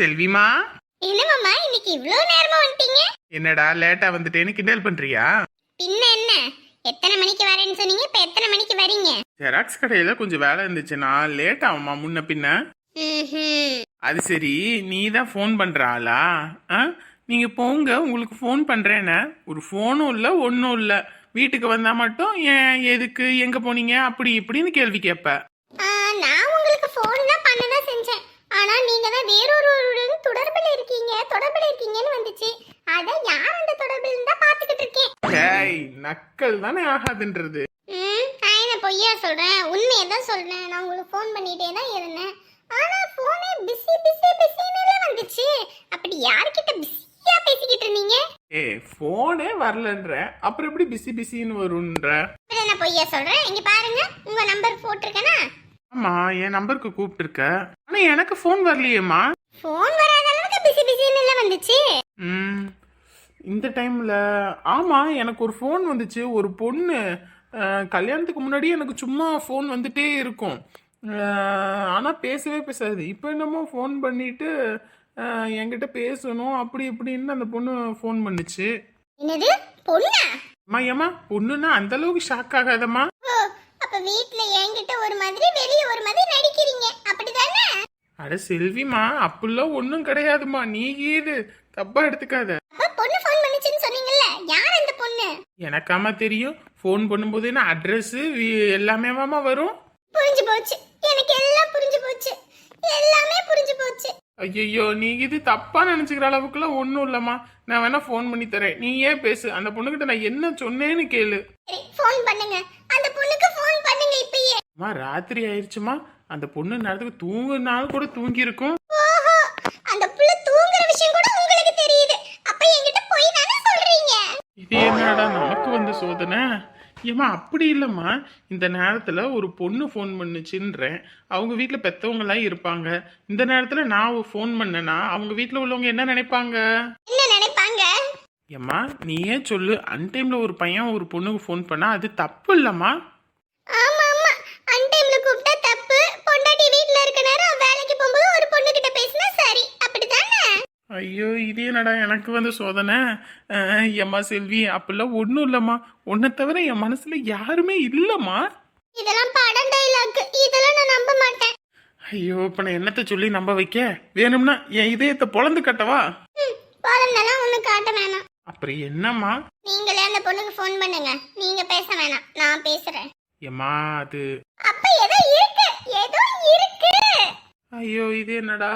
செல்விமா? என்ன மாமா இன்னைக்கு இவ்ளோ நேரமா வந்துட்டீங்க? என்னடா லேட்டா வந்துட்டேன்னு கிண்டல் பண்றியா? பின்ன என்ன? எத்தனை மணிக்கு வரேன்னு சொன்னீங்க இப்ப எத்தனை மணிக்கு வரீங்க? ஜெராக்ஸ் கடையில கொஞ்சம் வேலை இருந்துச்சுன்னா லேட் ஆகுமா முன்ன பின்ன. அது சரி நீ தான் ஃபோன் பண்ற ஆளா? ஆ? நீங்க போங்க உங்களுக்கு ஃபோன் பண்றேன்னு ஒரு ஃபோனும் இல்ல ஒன்றும் இல்ல. வீட்டுக்கு வந்தா மட்டும் ஏன் எதுக்கு எங்க போனீங்க? அப்படி இப்படின்னு கேள்வி கேட்ப. நான் உங்களுக்கு ஃபோன் ஆனா நீங்க தான் வேறொருவருடன் தொடர்பில் இருக்கீங்க தொடர்பில் இருக்கீங்கன்னு வந்துச்சு. அதான் யார் அந்த தொடர்பில் தான் பாத்துக்கிட்டு இருக்கேன். ஏய் நக்கல் தானே ஆகாதுன்றது. நான் என்ன பொய்யா சொல்றேன்? உண்மையை தான் சொல்றேன். நான் உங்களுக்கு ஃபோன் பண்ணிட்டே தான் இருந்தேன். ஆனா போனே பிஸி பிஸி பிஸின்னு வந்துச்சு. அப்படி யார்கிட்ட பிஸியா பேசிக்கிட்டு இருந்தீங்க? ஏ ஃபோனே வரலன்ற. அப்புறம் எப்படி பிஸி பிஸின்னு வரும்ன்ற? அப்புறம் என்ன பொய்யா சொல்றேன்? இங்க பாருங்க உங்க நம்பர் போட்டிருக்கேனா? ஆமா என் நம்பருக்கு கூப்பிட்டுருக்க. ஆனா எனக்கு ஃபோன் வரலையேம்மா. ஃபோன் வராத அளவுக்கு பிஸி பிஸின்னு எல்லாம் வந்துச்சு. ம் இந்த டைம்ல ஆமா எனக்கு ஒரு ஃபோன் வந்துச்சு. ஒரு பொண்ணு அஹ், கல்யாணத்துக்கு முன்னாடி எனக்கு சும்மா ஃபோன் வந்துட்டே இருக்கும். அஹ், ஆனா பேசவே பேசாது. இப்போ என்னமோ ஃபோன் பண்ணிட்டு அஹ், என்கிட்ட பேசணும் அப்படி இப்படின்னு அந்த பொண்ணு ஃபோன் பண்ணுச்சு. என்னது? பொண்ணா? அம்மா ஏம்மா பொண்ணுன்னா அந்த அளவுக்கு ஷாக் ஆகாதம்மா. ஓ அப்ப வீட்ல என்கிட்ட ஒரு மாதிரி வெளிய ஒரு மாதிரி நடிக்கிறீங்க. அட செல்விமா அப்படிலாம் ஒன்றும் கிடையாதும்மா நீ இது தப்பா எடுத்துக்காத. பொண்ணு ஃபோன் பண்ணுச்சுன்னு சொன்னீங்கல்ல? யார் அந்த பொண்ணு? எனக்காம தெரியும். ஃபோன் பண்ணும்போது என்ன அட்ரஸ் எல்லாமேவாமா வரும்? புரிஞ்சு போச்சு. எனக்கு எல்லாம் புரிஞ்சு போச்சு. எல்லாமே புரிஞ்சு போச்சு. ஐயோ நீ இது தப்பா நினைச்சுக்கிற அளவுக்குலாம் ஒன்றும் இல்லம்மா. நான் வேணா ஃபோன் பண்ணி தரேன். நீ ஏன் பேசு. அந்த பொண்ணுகிட்ட நான் என்ன சொன்னேன்னு கேளு. ஃபோன் பண்ணுங்க. அந்த பொண்ணுக்கு ஃபோன் பண்ணுங்க இப்பயே. அம்மா ராத்திரி ஆயிடுச்சுமா அந்த பொண்ணு நேரத்துக்கு தூங்குனாலும் கூட தூங்கி இருக்கும் அந்த புள்ள தூங்குற விஷயம் கூட உங்களுக்கு தெரியுது. அப்ப என்கிட்ட போய் தானே சொல்றீங்க? இது என்னடா நமக்கு வந்த சோதனை? ஏம்மா அப்படி இல்லைம்மா. இந்த நேரத்தில் ஒரு பொண்ணு ஃபோன் பண்ணுச்சுன்றேன். அவங்க வீட்டில் பெற்றவங்களாம் இருப்பாங்க. இந்த நேரத்தில் நான் ஃபோன் பண்ணேன்னா அவங்க வீட்டில் உள்ளவங்க என்ன நினைப்பாங்க? என்ன நினைப்பாங்க? ஏம்மா நீயே சொல்லு. அன்டைமில் ஒரு பையன் ஒரு பொண்ணுக்கு ஃபோன் பண்ணா அது தப்பு இல்லைம்மா ஆமா ஆமா அன் டைம்ல கூப்பிட்டா தப்பு பொண்டாட்டி வீட்ல இருக்க நேரம் வேலைக்கு போகும்போது ஒரு பொண்ணு கிட்ட பேசினா சரி அப்படிதானே ஐயோ இது என்னடா எனக்கு வந்து சோதனை? ஏம்மா செல்வி அப்படிலாம் ஒன்றும் இல்லைம்மா. உன்னை தவிர என் மனசில் யாருமே இல்லைம்மா. இதெல்லாம் படம் டைலாக் இதெல்லாம் நான் நம்ப மாட்டேன். ஐயோ இப்போ நான் என்னத்தை சொல்லி நம்ப வைக்க? வேணும்னா என் இதயத்தை பொழந்து கட்டவா? ம், பழம்லாம் ஒண்ணு காட்ட வேணாம். அப்புறம் என்னம்மா? நீங்களே அந்த பொண்ணுக்கு ஃபோன் பண்ணுங்க. நீங்க பேச வேணாம். நான் பேசுறேன். ஏம்மா அது அப்ப ஏதோ இருக்கு. ஏதோ இருக்கு. ஐயோ இது என்னடா?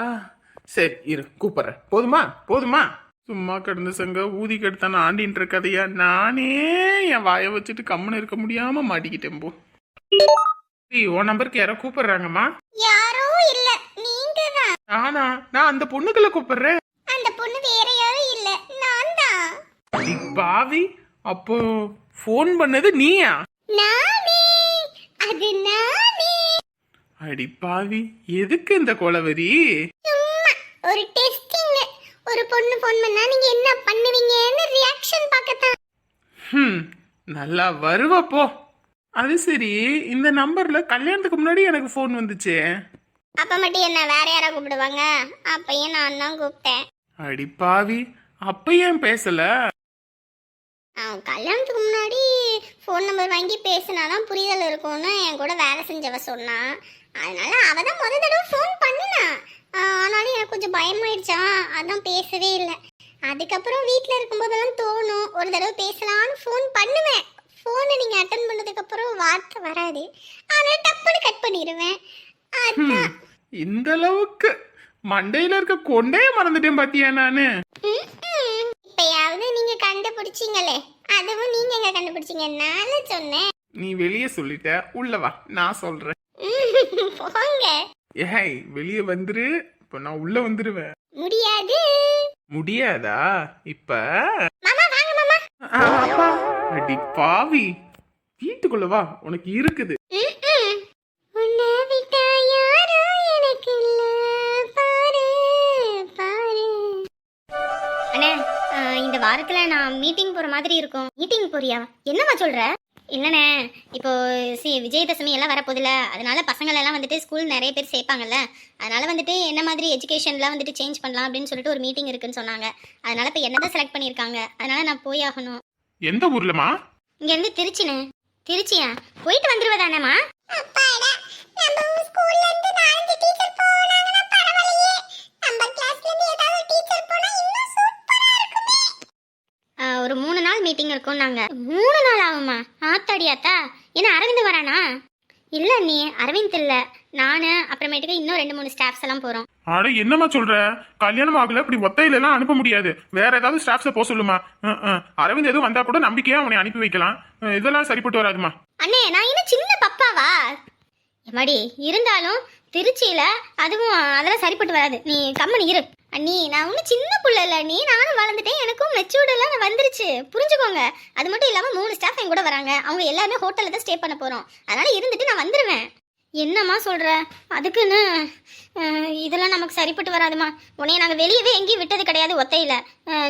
சரி இரு கூப்பிட்றேன். போதுமா? போதுமா? சும்மா கிடந்த சங்க ஊதி கெடுத்தான ஆண்டின்ற கதையா நானே என் வாயை வச்சுட்டு கம்முன்னு இருக்க முடியாம மாட்டிக்கிட்டேன் போ. உன் நம்பருக்கு யாரோ கூப்பிடுறாங்கம்மா? யாரோ இல்ல நீங்க தான் நானா? நான் அந்த பொண்ணுக்குள்ள கூப்பிடுறேன். அந்த பொண்ணு வேற யாரும் இல்ல நான் தான் பாவி அப்போ ஃபோன் பண்ணது நீயா? நானே அது நானே. அடி பாவி எதுக்கு இந்த கொலவரி சும்மா ஒரு டெஸ்டிங் ஒரு பொண்ணு ஃபோன் பண்ணா நீங்க என்ன பண்ணுவீங்கன்னு ரியாக்ஷன் பார்க்கத்தான். ஹம் நல்லா வருவ போ. அது சரி இந்த நம்பர்ல கல்யாணத்துக்கு முன்னாடி எனக்கு ஃபோன் வந்துச்சே. அப்ப மட்டும் என்ன வேற யாரா கூப்பிடுவாங்க? அப்பயும் நான் தான் கூப்பிட்டேன். அடி பாவி அப்ப ஏன் பேசல. அவன் கல்யாணத்துக்கு முன்னாடி ஃபோன் நம்பர் வாங்கி பேசினாதான் புரிதல் இருக்கும்னு என் கூட வேலை செஞ்சவ சொன்னா அதனால அவ தான் முத தடவை ஃபோன் பண்ணினா. ஆனாலும் எனக்கு கொஞ்சம் பயமாயிடுச்சா? அதான் பேசவே இல்லை. அதுக்கப்புறம் வீட்டில் இருக்கும்போதெல்லாம் தோணும். ஒரு தடவை பேசலாம்னு ஃபோன் பண்ணுவேன். ஃபோனை நீங்கள் அட்டன் பண்ணதுக்கப்புறம் வார்த்தை வராது. ஆனால் டப்புன்னு கட் பண்ணிடுவேன் அதான். இந்த அளவுக்கு மண்டையில இருக்க கொண்டைய மறந்துட்டேன் பாத்தியா நானு. இப்பயாவது நீங்க கண்டுபிடிச்சீங்களே. அதுவும் நீங்க எங்க கண்டுபிடிச்சீங்க நான் சொன்னேன். நீ வெளியே சொல்லிட்ட உள்ள வா நான் சொல்றேன். போங்க. ஏய் வெளியே வந்துரு இப்ப நான் உள்ள வந்துருவேன். முடியாது. முடியாதா? இப்ப? மாமா வாங்க மாமா. அடி பாவி. வீட்டுக்குள்ள வா உனக்கு இருக்குது. வாரத்துல நான் மீட்டிங் போற மாதிரி இருக்கும். மீட்டிங் போறியா? என்னம்மா சொல்ற? இல்லைண்ணே இப்போ சி விஜயதசமி எல்லாம் வரப்போதில்ல அதனால பசங்களை எல்லாம் வந்துட்டு ஸ்கூல் நிறைய பேர் சேர்ப்பாங்கல்ல. அதனால வந்துட்டு என்ன மாதிரி எஜுகேஷன்லாம் வந்துட்டு சேஞ்ச் பண்ணலாம் அப்படின்னு சொல்லிட்டு ஒரு மீட்டிங் இருக்குன்னு சொன்னாங்க. அதனால இப்போ என்ன தான் செலக்ட் பண்ணியிருக்காங்க. அதனால நான் போய் ஆகணும். எந்த ஊர்லமா இங்கேருந்து திருச்சிண்ணே திருச்சியா? போயிட்டு வந்துருவதானேம்மா? அப்பாடா நம்ம ஸ்கூல்ல இருந்து நாலஞ்சு டீச்சர் போனாங்கன்னா பரவாயில்லையே. நம்ம கிளாஸ்ல இருந்து ஏதாவது டீச்சர் போனா இன்னும் சூப்பரா ஒரு மூணு நாள் மீட்டிங் இருக்கும் நாங்க. மூணு நாள் ஆகுமா? ஆத்தாடி ஆத்தா என்ன அரவிந்த் வரானா? இல்ல நீ அரவிந்த் இல்ல. நானு அப்புறமேட்டுக்கு இன்னும் ரெண்டு மூணு ஸ்டாஃப்ஸ் எல்லாம் போறோம். அட என்னம்மா சொல்ற? கல்யாணம் ஆகல இப்படி ஒத்தையில எல்லாம் அனுப்ப முடியாது. வேற ஏதாவது ஸ்டாஃப்ஸை போக சொல்லுமா. அரவிந்த் எதுவும் வந்தா கூட நம்பிக்கையா அவனை அனுப்பி வைக்கலாம். இதெல்லாம் சரிப்பட்டு வராதுமா? அண்ணே நான் இன்னும் சின்ன பப்பாவா? எம்மாடி இருந்தாலும் திருச்சியில அதுவும் அதெல்லாம் சரிப்பட்டு வராது. நீ கம்மனி இரு. அண்ணி நான் ஒன்றும் சின்ன பிள்ளை இல்லை நீ நானும் வளர்ந்துட்டேன். எனக்கும் மெச்சூர்டெல்லாம் நான் வந்துருச்சு. புரிஞ்சுக்கோங்க. அது மட்டும் இல்லாமல் மூணு ஸ்டாஃப் என் கூட வராங்க. அவங்க எல்லாருமே ஹோட்டலில் தான் ஸ்டே பண்ண போகிறோம் அதனால் இருந்துட்டு நான் வந்துடுவேன் என்னம்மா சொல்கிற அதுக்குன்னு இதெல்லாம் நமக்கு சரிப்பட்டு வராதுமா உன்னைய நாங்கள் வெளியவே எங்கேயும் விட்டது கிடையாது ஒத்தையில்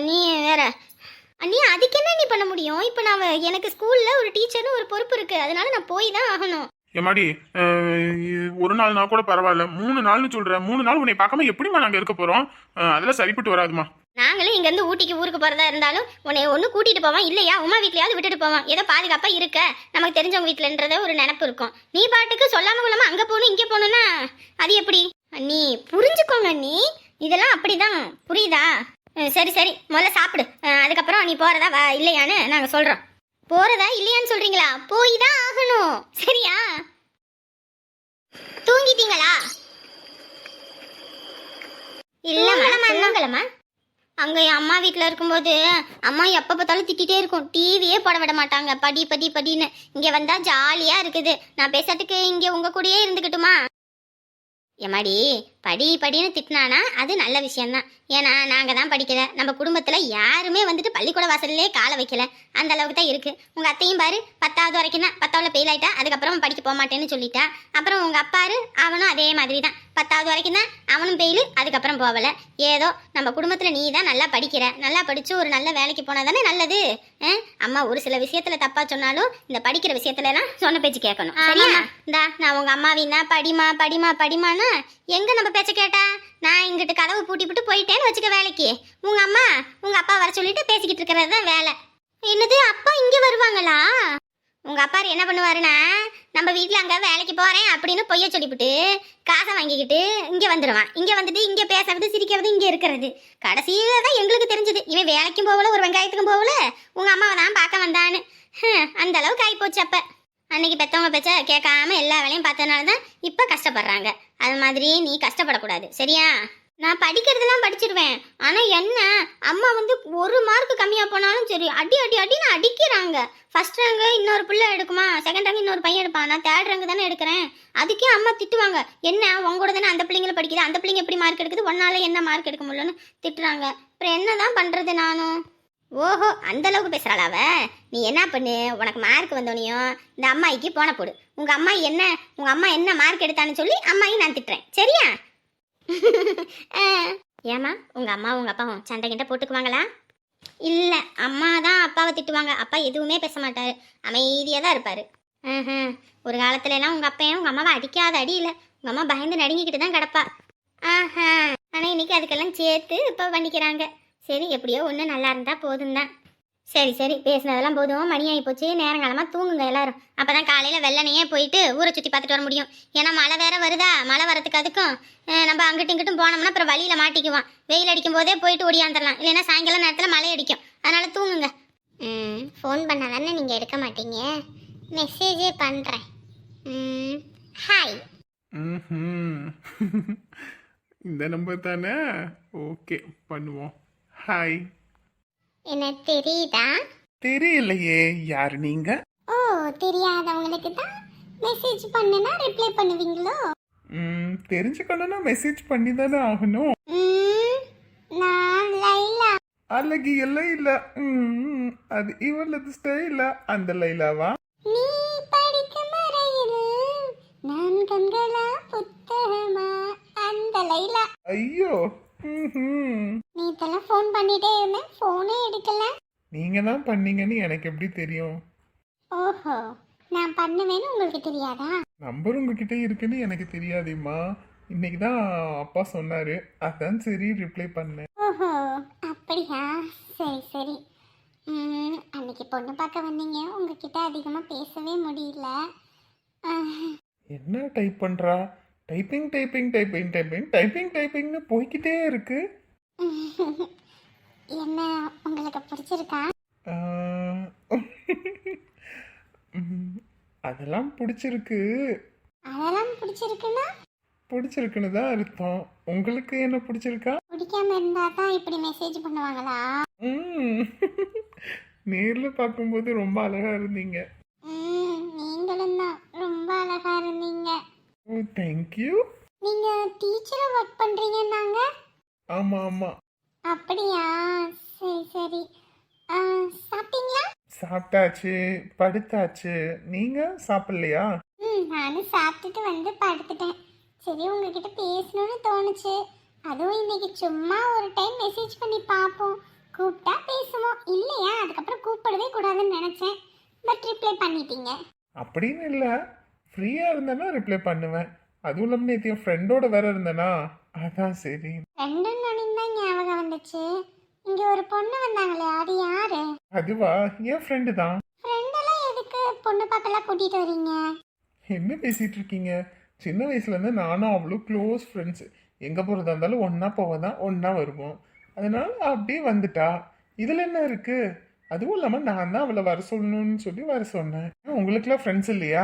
நீ வேற. அண்ணி அதுக்கு என்ன நீ பண்ண முடியும்? இப்போ நான் எனக்கு ஸ்கூலில் ஒரு டீச்சர்னு ஒரு பொறுப்பு இருக்குது அதனால நான் போய் தான் ஆகணும். எம்மாடி ஒரு நாள்னா கூட பரவாயில்ல. மூணு நாள்னு சொல்ற மூணு நாள் உன்னை பார்க்காம எப்படிமா நாங்க இருக்க போறோம்? அதெல்லாம் சரிப்பட்டு வராதுமா நாங்களும் இங்கேருந்து ஊட்டிக்கு ஊருக்கு போகிறதா இருந்தாலும் உன்னை ஒன்று கூட்டிட்டு போவான். இல்லையா? உமா வீட்லயாவது விட்டுட்டு போவான். ஏதோ பாதுகாப்பா இருக்க. நமக்கு தெரிஞ்சவங்க வீட்டுலன்றத ஒரு நினப்பு இருக்கும். நீ பாட்டுக்கு சொல்லாம கொள்ளாம அங்கே போகணும் இங்கே போகணும்னா அது எப்படி? நீ புரிஞ்சுக்கோங்க நீ. இதெல்லாம் அப்படிதான். புரியுதா? சரி சரி. முதல்ல சாப்பிடு. அதுக்கப்புறம் நீ போறதா வா இல்லையான்னு நாங்கள் சொல்றோம். போறதா இல்லையான்னு சொல்றீங்களா? போய் தான் ஆகணும். சரியா? தூங்கிட்டீங்களா? இல்லம்மா தூங்கலம்மா. அங்க என் அம்மா வீட்ல இருக்கும்போது அம்மா எப்ப பார்த்தாலும் திட்டிட்டே இருக்கும். டிவியே போட விட மாட்டாங்க. படி படி படின்னு. இங்க வந்தா ஜாலியா இருக்குது. நான் பேசுறதுக்கு இங்க உங்க கூடயே இருந்துக்கட்டுமா? எம்மாடி படி படின்னு திட்டினானா அது நல்ல விஷயம்தான். ஏன்னா நாங்க தான் படிக்கல. நம்ம குடும்பத்துல யாருமே வந்துட்டு பள்ளிக்கூட வாசல்லே காலை வைக்கல. அந்த அளவுக்கு தான் இருக்கு. உங்க அத்தையும் பாரு பத்தாவது வரைக்கும் தான் பத்தாவதுல ஃபெயில் ஆயிட்டா அதுக்கப்புறம் படிக்க போக மாட்டேன்னு சொல்லிட்டா. அப்புறம் உங்க அப்பாரு அவனும் அதே மாதிரி தான் பத்தாவது வரைக்கும் தான் அவனும் ஃபெயிலு அதுக்கப்புறம் போகல. ஏதோ நம்ம குடும்பத்துல நீ தான் நல்லா படிக்கிற. நல்லா படிச்சு ஒரு நல்ல வேலைக்கு போனா தானே நல்லது? அம்மா ஒரு சில விஷயத்துல தப்பா சொன்னாலும் இந்த படிக்கிற விஷயத்துல எல்லாம் சொன்ன பேச்சு கேட்கணும். சரியா? இந்தா நான் உங்க அம்மாவின்னா படிமா படிமா படிமான்னா எங்க நம்ம பேச்ச கேட்டா? நான் இங்கிட்டு கதவு பூட்டி விட்டு போயிட்டேன்னு வச்சுக்க வேலைக்கு. உங்க அம்மா உங்க அப்பா வர சொல்லிட்டு பேசிக்கிட்டு இருக்கிறது தான் வேலை. என்னது அப்பா இங்க வருவாங்களா? உங்க அப்பா என்ன பண்ணுவாருன்னா நம்ம வீட்டில் அங்க வேலைக்கு போறேன் அப்படின்னு பொய்ய சொல்லிவிட்டு காசை வாங்கிக்கிட்டு இங்க வந்துடுவான் இங்க வந்துட்டு இங்க பேசுறது சிரிக்கிறது இங்க இருக்கிறது. கடைசியில தான் எங்களுக்கு தெரிஞ்சது. இவன் வேலைக்கும் போகல ஒரு வெங்காயத்துக்கும் போகல. உங்க அம்மாவை தான் பார்க்க வந்தான்னு. அந்த அளவுக்கு ஆகிப்போச்சு அப்ப. அன்னைக்கு பெத்தவங்க பேச்ச கேட்காம எல்லா வேலையும் பார்த்ததுனால தான் இப்போ கஷ்டப்படுறாங்க. அது மாதிரி நீ கஷ்டப்படக்கூடாது சரியா? நான் படிக்கிறதெல்லாம் படிச்சிருவேன். ஆனால் என்ன? அம்மா வந்து ஒரு மார்க் கம்மியாக போனாலும் சரி அடி அடி அடின்னு அடிக்கிறாங்க. ஃபஸ்ட் ரேங்க் இன்னொரு பிள்ளை எடுக்குமா? செகண்ட் ரேங்க் இன்னொரு பையன் எடுப்பான். நான் தேர்ட் ரேங்க் தானே எடுக்கிறேன். அதுக்கே அம்மா திட்டுவாங்க. என்ன? உங்களோட தானே அந்த பிள்ளைங்கள படிக்குது? அந்த பிள்ளைங்க எப்படி மார்க் எடுக்குது? ஒன்னால் என்ன மார்க் எடுக்க முடியலன்னு திட்டுறாங்க. அப்புறம் என்ன தான் பண்ணுறது நானும்? ஓஹோ அந்த அளவுக்கு அவ? நீ என்ன பண்ணு? உனக்கு மார்க் வந்தோனையும் இந்த அம்மாய்க்கு போன போடு. உங்கள் அம்மா என்ன உங்கள் அம்மா என்ன மார்க் எடுத்தான்னு சொல்லி அம்மாயும் நான் திட்டுறேன். சரியா? ஏமா உங்கள் அம்மா உங்கள் அப்பாவும் சண்டை கிட்ட போட்டுக்குவாங்களா? இல்லை அம்மா தான் அப்பாவை திட்டுவாங்க. அப்பா எதுவுமே பேச மாட்டார். அமைதியாக தான் இருப்பார். ஒரு காலத்துலலாம் உங்கள் அப்பையும் உங்கள் அம்மாவை அடிக்காத அடி இல்லை. உங்கள் அம்மா பயந்து நடுங்கிக்கிட்டு தான் கிடப்பா. ஆஹா ஆனால் இன்னைக்கு அதுக்கெல்லாம் சேர்த்து இப்போ பண்ணிக்கிறாங்க. சரி எப்படியோ ஒண்ணு நல்லா இருந்தா போதும் தான் சரி சரி பேசினதெல்லாம் போதும். மணி ஆகி போச்சு. நேரங்காலமாக தூங்குங்க எல்லாரும். அப்போ தான் காலையில் வெள்ளனையே போயிட்டு ஊரை சுற்றி பார்த்துட்டு வர முடியும். ஏன்னா மழை வேற வருதா? மழை வரதுக்கு அதுக்கும் நம்ம அங்கிட்டும் இங்கிட்டும் போனோம்னா அப்புறம் வழியில் மாட்டிக்குவோம் வெயில் அடிக்கும் போதே போயிட்டு ஓடியாந்துடலாம் இல்லைன்னா சாயங்காலம் நேரத்தில் மழை அடிக்கும். அதனால தூங்குங்க. ம் ஃபோன் பண்ண தானே நீங்கள் எடுக்க மாட்டீங்க? மெசேஜே பண்ணுறேன் ம் ஹாய். இந்த நம்பர் தானே? ஓகே பண்ணுவோம். ஹாய் என்ன தெரியுதா? தெரியலையே. யார் நீங்க? ஓ தெரியாதவங்களுக்கு தான் மெசேஜ் பண்ணுனா ரிப்ளை பண்ணுவீங்களோ? ம், தெரிஞ்சுக்கணும்னா மெசேஜ் பண்ணி தானே ஆகணும் நான் லைலா. அழகி எல்லாம் இல்ல ம், அது இவளது ஸ்டைல அந்த லைலாவா? நீ படிக்கும் வரையில் நான் கண்களா புத்தகமா? அந்த லைலா. ஐயோ. நீ இதெல்லாம் ஃபோன் பண்ணிட்டே இருந்தேன். ஃபோனே எடுக்கல. நீங்க தான் பண்ணீங்கன்னு எனக்கு எப்படி தெரியும்? ஓஹோ நான் பண்ணுவேன்னு உங்களுக்கு தெரியாதா? நம்பர் உங்ககிட்ட இருக்குன்னு எனக்கு தெரியாதேம்மா. இன்னைக்கு தான் அப்பா சொன்னாரு. அதான் சரி ரிப்ளை பண்ணேன். ஓஹோ அப்படியா? சரி சரி. ம், அன்னைக்கு பொண்ணு பார்க்க வந்தீங்க. உங்ககிட்ட அதிகமாக பேசவே முடியல. என்ன டைப் பண்றா? Typing typing typing typing typing டைப்பிங்னு போய்க்கிட்டே இருக்கு. என்ன உங்களுக்கு பிடிச்சிருக்கா? அதெல்லாம் பிடிச்சிருக்கு. அதெல்லாம் பிடிச்சிருக்குன்னா? பிடிச்சிருக்குன்னு தான் அர்த்தம். உங்களுக்கு என்ன பிடிச்சிருக்கா? பிடிக்காம இருந்தா தான் இப்படி மெசேஜ் பண்ணுவாங்களா? ம். நேர்ல பார்க்கும்போது ரொம்ப அழகா இருந்தீங்க. ம் நீங்களும் தான் ரொம்ப அழகா இருந்தீங்க. ஓ தேங்க்யூ நீங்க டீச்சரா ஒர்க் பண்றீங்கன்னாங்க? ஆமா ஆமா. அப்படியா? சரி சரி. ஆ, சாப்பிட்டீங்களா? சாப்பிட்டாச்சு படுத்தாச்சு. நீங்க சாப்பிடலையா? ம் நானும் சாப்பிட்டுட்டு வந்து படுத்துட்டேன். சரி உங்ககிட்ட பேசணும்னு தோணுச்சு. அதுவும் இன்னைக்கு சும்மா ஒரு டைம் மெசேஜ் பண்ணி பார்ப்போம். கூப்பிட்டா பேசுவோம். இல்லையா? அதுக்கப்புறம் கூப்பிடவே கூடாதுன்னு நினைச்சேன். பட் ரிப்ளை பண்ணிட்டீங்க. அப்படின்னு இல்லை. ஃப்ரீயா இருந்தேன்னா ரிப்ளை பண்ணுவேன். அதுவும் இல்லாமல் நேற்று என் ஃப்ரெண்டோட வேற இருந்தேனா அதான் சரி. ரெண்டு நாளையும் தான் ஞாபகம் வந்துச்சு. இங்க ஒரு பொண்ணு வந்தாங்களே அது யாரு? அதுவா? என் ஃப்ரெண்டு தான். ஃப்ரெண்டெல்லாம் எதுக்கு பொண்ணு பார்க்கலாம் கூட்டிட்டு வரீங்க? என்ன பேசிட்டு இருக்கீங்க? சின்ன வயசுல இருந்து நானும் அவ்வளோ க்ளோஸ் ஃப்ரெண்ட்ஸ் எங்க போறதா இருந்தாலும் ஒண்ணா போவதான் ஒண்ணா வருவோம். அதனால அப்படியே வந்துட்டா. இதுல என்ன இருக்கு? அதுவும் இல்லாம நான் தான் அவளை வர சொல்லணும்னு சொல்லி வர சொன்னேன். உங்களுக்குலாம் ஃப்ரெண்ட்ஸ் இல்லையா?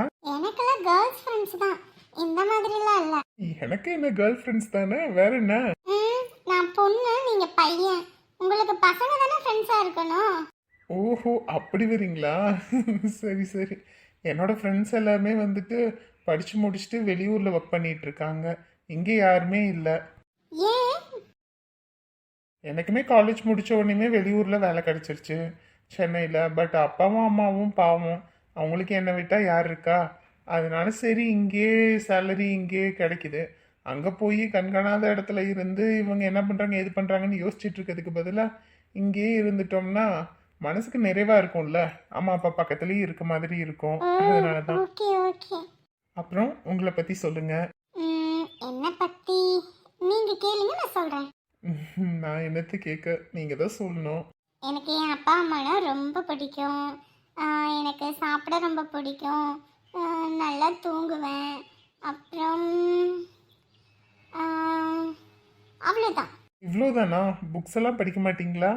கேர்ள்ஸ் ஃப்ரெண்ட்ஸ் தான். இந்த மாதிரிலாம் இல்லை. எனக்கு என்ன கேர்ள் ஃப்ரெண்ட்ஸ் தானே? வேற என்ன? நான் பொண்ணு நீங்க பையன். உங்களுக்கு பசங்க தானே ஃப்ரெண்ட்ஸா இருக்கணும். ஓஹோ அப்படி வரீங்களா? சரி சரி. என்னோட ஃப்ரெண்ட்ஸ் எல்லாருமே வந்துட்டு படிச்சு முடிச்சுட்டு வெளியூர்ல ஒர்க் பண்ணிட்டு இருக்காங்க. இங்கே யாருமே இல்லை. ஏன்? எனக்குமே காலேஜ் முடிச்ச உடனேமே வெளியூர்ல வேலை கிடைச்சிருச்சு. சென்னையில் பட் அப்பாவும் அம்மாவும் பாவம் அவங்களுக்கு என்னை விட்டா யார் இருக்கா? அதனால சரி இங்கேயே சேலரி இங்கேயே கிடைக்குது. அங்கே போய் கண்காணாத இடத்துல இருந்து இவங்க என்ன பண்ணுறாங்க எது பண்ணுறாங்கன்னு யோசிச்சுட்டு இருக்கிறதுக்கு பதிலாக இங்கேயே இருந்துட்டோம்னா மனசுக்கு நிறைவா இருக்கும்ல. அம்மா அப்பா பக்கத்துலேயே இருக்க மாதிரி இருக்கும். அதனால தான் அப்புறம் உங்களை பற்றி சொல்லுங்க. ம், என்ன பத்தி? நீங்க கேளுங்க நான் சொல்றேன். நான் என்னத்து கேட்க நீங்கள் தான் சொல்லணும். எனக்கு என் அப்பா அம்மானா ரொம்ப பிடிக்கும். எனக்கு சாப்பிட ரொம்ப பிடிக்கும். நல்லா தூங்குவேன். அப்புறம் அவ்வளோதான் இவ்வளோதானா புக்ஸ் எல்லாம் படிக்க மாட்டீங்களா?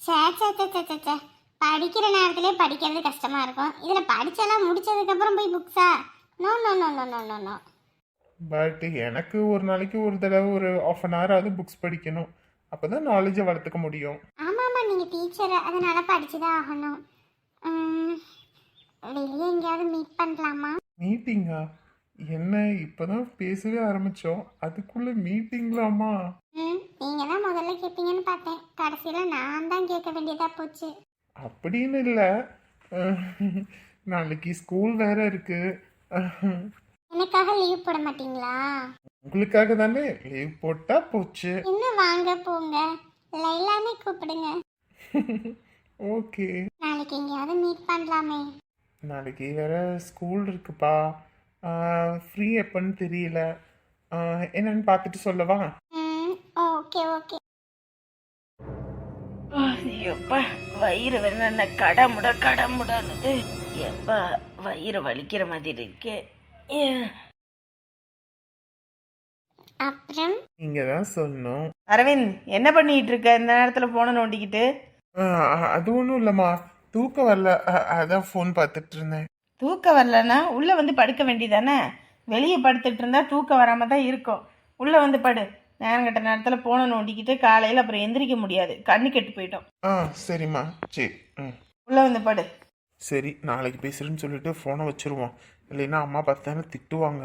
சே சே சே சே சே சே. படிக்கிற நேரத்திலே படிக்கிறது கஷ்டமா இருக்கும். இதில் படிச்செல்லாம் முடிச்சதுக்கப்புறம் போய் புக்ஸா no no no no no no no but எனக்கு ஒரு நாளைக்கு ஒரு தடவை ஒரு ஆஃப் அன் ஹவர் ஆகுது புக்ஸ் படிக்கணும். அப்போ தான் நாலேஜை வளர்த்துக்க முடியும். ஆமாம் ஆமாம் நீங்கள் டீச்சர் அதனால படிச்சு தான் ஆகணும் வெளியே எங்கேயாவது மீட் பண்ணலாமா? மீட்டிங்கா என்ன இப்போ தான் பேசவே ஆரம்பித்தோம் அதுக்குள்ளே மீட்டிங்களாமா ம் நீங்கள் தான் முதல்ல கேட்பீங்கன்னு பார்த்தேன். கடைசியில் நான் தான் கேட்க வேண்டியதாக போச்சு. அப்படின்னு இல்லை. நாளைக்கு ஸ்கூல் வேற இருக்கு. எனக்காக லீவ் போட மாட்டீங்களா? உங்களுக்காக தானே. லீவ் போட்டால் போச்சு. இன்னும் வாங்க போங்க. லைலானே கூப்பிடுங்க. ஓகே நாளைக்கு எங்கேயாவது மீட் பண்ணலாமே. நாளைக்கு வேற ஸ்கூல் இருக்குப்பா. ஃப்ரீ எப்போன்னு தெரியல. என்னன்னு பார்த்துட்டு சொல்லவா? Okay okay. ஐயோப்பா வயிறு வேணா கடமுட கடமுடனுது எப்பா வயிறு வலிக்கிற மாதிரி இருக்கே. அப்புறம்? நீங்கள் தான் சொல்லணும். அரவிந்த் என்ன பண்ணிட்டு இருக்க? இந்த நேரத்துல போன நோண்டிக்கிட்டு. அது ஒன்றும் இல்லைம்மா. தூக்கம் வரல. அஹ், அதான் ஃபோன் பார்த்துட்டு இருந்தேன் தூக்கம் வரலன்னா உள்ள வந்து படுக்க வேண்டியதானே? வெளியே படுத்துட்டு இருந்தா தூக்கம் வராம தான் இருக்கும். உள்ள வந்து படு. நேரம் கட்ட நேரத்துல போன நோண்டிக்கிட்டு காலையில அப்புறம் எந்திரிக்க முடியாது. கண்ணு கெட்டு போயிட்டோம் ஆ சரிம்மா. சரி ம். உள்ள வந்து படு. சரி நாளைக்கு பேசுகிறேன்னு சொல்லிட்டு ஃபோனை வச்சிருவோம். இல்லைன்னா அம்மா பார்த்தானே திட்டுவாங்க.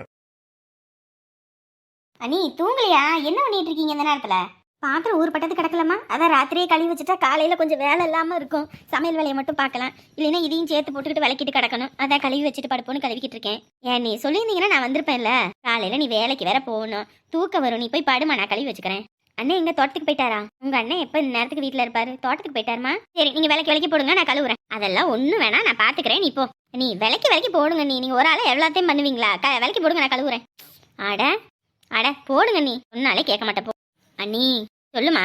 அனி தூங்கலையா? என்ன பண்ணிட்டு இருக்கீங்க இந்த நேரத்துல? பாத்திரம் ஊர்பட்டது கிடக்கலாமா அதான் ராத்திரியே கழுவி வச்சுட்டா காலையில கொஞ்சம் வேலை இல்லாம இருக்கும். சமையல் வேலையை மட்டும் பார்க்கலாம். இல்லைன்னா இதையும் சேர்த்து போட்டுக்கிட்டு விளக்கிட்டு கிடக்கணும். அதான் கழுவி வச்சுட்டு படுப்போன்னு கழுவிக்கிட்டு இருக்கேன். ஏன் நீ சொல்லியிருந்தீங்கன்னா நான் வந்திருப்பேன்ல. காலையில நீ வேலைக்கு வேற போகணும். தூக்கம் வரும். நீ போய் படுமா நான் கழுவி வச்சுக்கிறேன். அண்ணன் எங்க தோட்டத்துக்கு போயிட்டாரா? உங்க அண்ணன் எப்ப இந்த நேரத்துக்கு வீட்டுல இருப்பாரு? தோட்டத்துக்கு போயிட்டாருமா? சரி நீங்க விலைக்கு விலைக்கு போடுங்க நான் கழுவுறேன். அதெல்லாம் ஒண்ணும் வேணா நான் பாத்துக்கிறேன். நீ போ. நீ விலைக்கு விலைக்கு போடுங்க நீ. நீங்க ஒரு ஆளை எவ்வளோத்தையும் பண்ணுவீங்களா? க விலைக்கு போடுங்க நான் கழுவுறேன். அட அட போடுங்க நீ. ஒன்னாலே கேட்க மாட்டேன். போ. அண்ணி சொல்லுமா?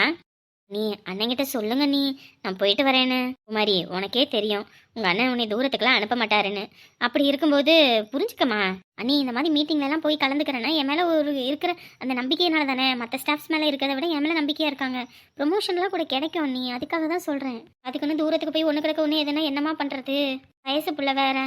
நீ அண்ணங்கிட்ட சொல்லுங்க நீ நான் போயிட்டு வரேன்னு. குமாரி உனக்கே தெரியும். உங்க அண்ணன் உன்னை தூரத்துக்குலாம் அனுப்ப மாட்டாருன்னு. அப்படி இருக்கும்போது புரிஞ்சுக்கமா அண்ணி இந்த மாதிரி மீட்டிங்ல எல்லாம் போய் கலந்துக்கிறேன்னா என் மேல ஒரு இருக்கிற அந்த நம்பிக்கையினால தானே. மற்ற ஸ்டாஃப்ஸ் மேல இருக்கிறத விட என் மேல நம்பிக்கையா இருக்காங்க. ப்ரொமோஷன்லாம் கூட கிடைக்கும் நீ அதுக்காக தான் சொல்றேன். அதுக்கு ஒன்று தூரத்துக்கு போய் ஒன்று கிடக்க ஒன்று எதுனா என்னமா பண்றது? வயசு புள்ள வேற.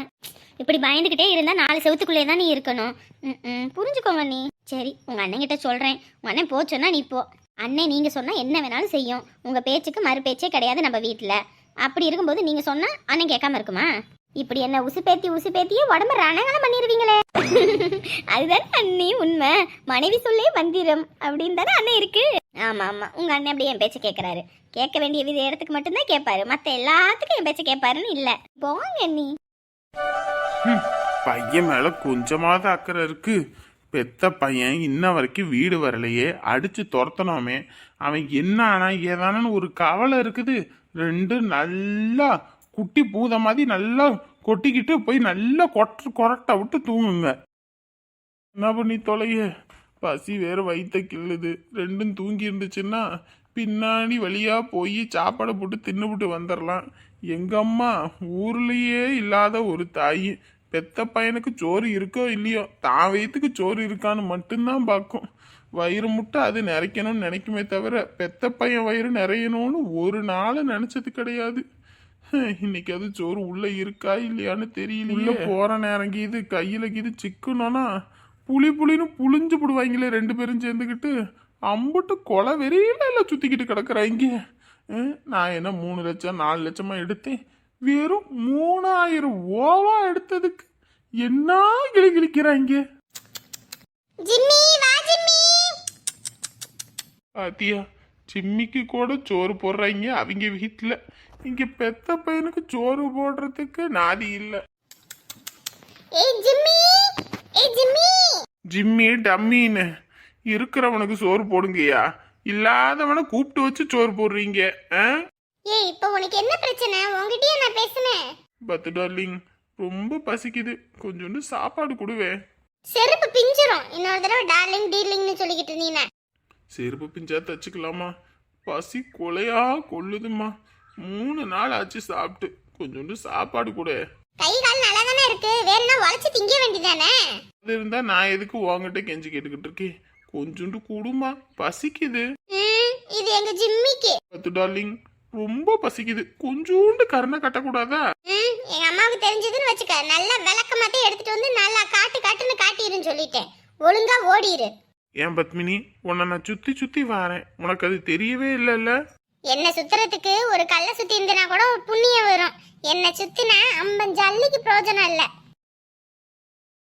இப்படி பயந்துக்கிட்டே இருந்தா நாலு செவத்துக்குள்ளே தான் நீ இருக்கணும். ம், ம் புரிஞ்சுக்கோங்க நீ சரி உங்க அண்ணன் கிட்ட சொல்றேன். உங்க அண்ணன் போச்சோன்னா நீ போ. அண்ணே நீங்க சொன்னா என்ன வேணாலும் செய்யும். உங்க பேச்சுக்கு மறு பேச்சே கிடையாது நம்ம வீட்டில் அப்படி இருக்கும்போது நீங்க சொன்னா அண்ணன் கேட்காம இருக்குமா? இப்படி என்ன உசுப்பேத்தி உசுப்பேத்தியே உடம்பு ரணங்கலம் பண்ணிடுவீங்களே அதுதானே அண்ணி உண்மை. மனைவி சொல்லே மந்திரம். அப்படின்னு தானே அண்ணன் இருக்கு. ஆமா ஆமா. உங்க அண்ணன் அப்படியே என் பேச்சை கேட்குறாரு கேட்க வேண்டிய வித இடத்துக்கு மட்டும்தான் கேட்பாரு. மத்த எல்லாத்துக்கும் என் பேச்சை கேட்பாருன்னு இல்ல. போங்க அண்ணி. பையன் மேல கொஞ்சமாவது அக்கறை இருக்கு. பெத்த பையன் இன்ன வரைக்கும் வீடு வரலையே அடித்து துரத்தனோமே அவன் என்ன ஆனா ஏதானு ஒரு கவலை இருக்குது. ரெண்டு நல்லா குட்டி பூத மாதிரி நல்லா கொட்டிக்கிட்டு போய் நல்லா கொட்டு கொரட்டை விட்டு தூங்குங்க. என்ன பண்ணி தொலைய? பசி வேற வயித்த கிள்ளுது. ரெண்டும் தூங்கி இருந்துச்சுன்னா பின்னாடி வழியாக போய் சாப்பாடை போட்டு தின்னுபிட்டு வந்துடலாம் எங்கள் அம்மா ஊர்லேயே இல்லாத ஒரு தாய் பெத்த பையனுக்கு சோறு இருக்கோ இல்லையோ தான் வயிற்றுக்கு சோறு இருக்கான்னு மட்டும்தான் பார்க்கும். வயிறு முட்டை அது நிறைக்கணும்னு நினைக்குமே தவிர பெத்த பையன் வயிறு நிறையணும்னு ஒரு நாள் நினச்சது கிடையாது. இன்னைக்கு அது சோறு உள்ளே இருக்கா இல்லையான்னு தெரியல உள்ளே போகிற நேரம் கீது கையில் கீது சிக்கணும்னா புளி புளின்னு புளிஞ்சு போடுவாங்களே ரெண்டு பேரும் சேர்ந்துக்கிட்டு அம்புட்டு கொலை வெறியில எல்லாம் சுற்றிக்கிட்டு கிடக்குறாங்க நான் என்ன மூணு லட்சம் நாலு லட்சமாக எடுத்தேன்? வெறும் மூணாயிரம் ஓவா எடுத்ததுக்கு என்ன கிளி ஜிம்மி பாத்தியா சிம்மிக்கு கூட சோறு போடுறாங்க அவங்க வீட்டில் இங்க பெத்த பையனுக்கு சோறு போடுறதுக்கு நாதி இல்லை. ஜிம்மி. டம்மின்னு. இருக்கிறவனுக்கு சோறு போடுங்கய்யா. இல்லாதவனை கூப்பிட்டு வச்சு சோறு போடுறீங்க ஏய் இப்போ உனக்கு என்ன பிரச்சனை? உன்கிட்டயே நான் பேசுனேன். பத்து டார்லிங் ரொம்ப பசிக்குது. கொஞ்சோண்டு சாப்பாடு கொடுவேன் செருப்பு பிஞ்சிரும். இன்னொரு தடவை டார்லிங் டீர்லிங்னு சொல்லிக்கிட்டு இருந்தீங்க. செருப்பு பிஞ்சா தச்சுக்கலாமா? பசி கொலையா கொள்ளுதும்மா மூணு நாள் ஆச்சு சாப்பிட்டு. கொஞ்சோண்டு சாப்பாடு கொடு. கை கால் நல்லா தானே இருக்கு? வேணும்னா உழைச்சி திங்க வேண்டியதானே? அது இருந்தா நான் எதுக்கு உங்ககிட்ட கெஞ்சி கேட்டுக்கிட்டு இருக்கேன்? கொஞ்சோண்டு கூடுமா. பசிக்குது. ம் இது எங்க ஜிம்மிக்கு. பத்து டார்லிங் ரொம்ப பசிக்குது. கொஞ்சோண்டு கருணை கட்டக்கூடாதா? ம் எங்க அம்மாவுக்கு தெரிஞ்சதுன்னு வச்சுக்க. நல்லா விளக்கமாத்தே எடுத்துட்டு வந்து நல்லா காட்டு காட்டுன்னு காட்டிருன்னு சொல்லிட்டேன். ஒழுங்கா ஓடிரு. ஏன் பத்மினி? உன்னை நான் சுத்தி சுத்தி வரேன். உனக்கு அது தெரியவே இல்லைல்ல? என்ன சுத்துறதுக்கு ஒரு கல்லை சுத்தி இருந்தனா கூட ஒரு புண்ணியம் வரும். என்ன சுத்தினா அம்பன் ஜல்லிக்கு பிரயோஜனம் இல்ல.